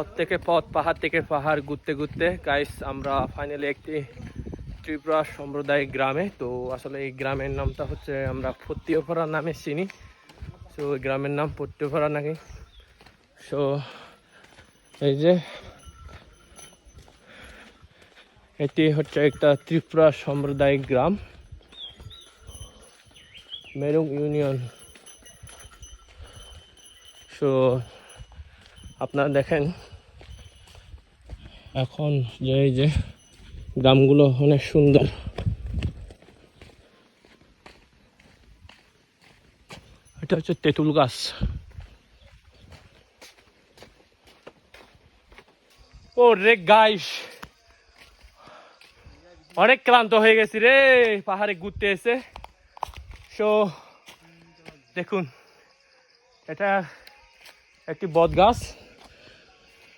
পথ থেকে পথ, পাহাড় থেকে পাহাড় ঘুরতে ঘুরতে গাইস আমরা ফাইনালি একটি ত্রিপুরা সাম্প্রদায়িক গ্রামে। তো আসলে এই গ্রামের নামটা হচ্ছে আমরা ফত্তিওপাড়া নামে চিনি। সো ওই গ্রামের নাম ফত্তিওপাড়া নাকি? সো এই যে এটি হচ্ছে একটা ত্রিপুরা সাম্প্রদায়িক গ্রাম। মেরুং ইউনিয়ন সো আপনারা দেখেন। এখন যে এই যে গ্রামগুলো অনেক সুন্দর। এটা হচ্ছে তেঁতুল গাছ। ও রে গাইস অনেক ক্লান্ত হয়ে গেছি রে, পাহাড়ে ঘুরতে এসে। সো দেখুন, এটা একটি বট গাছ।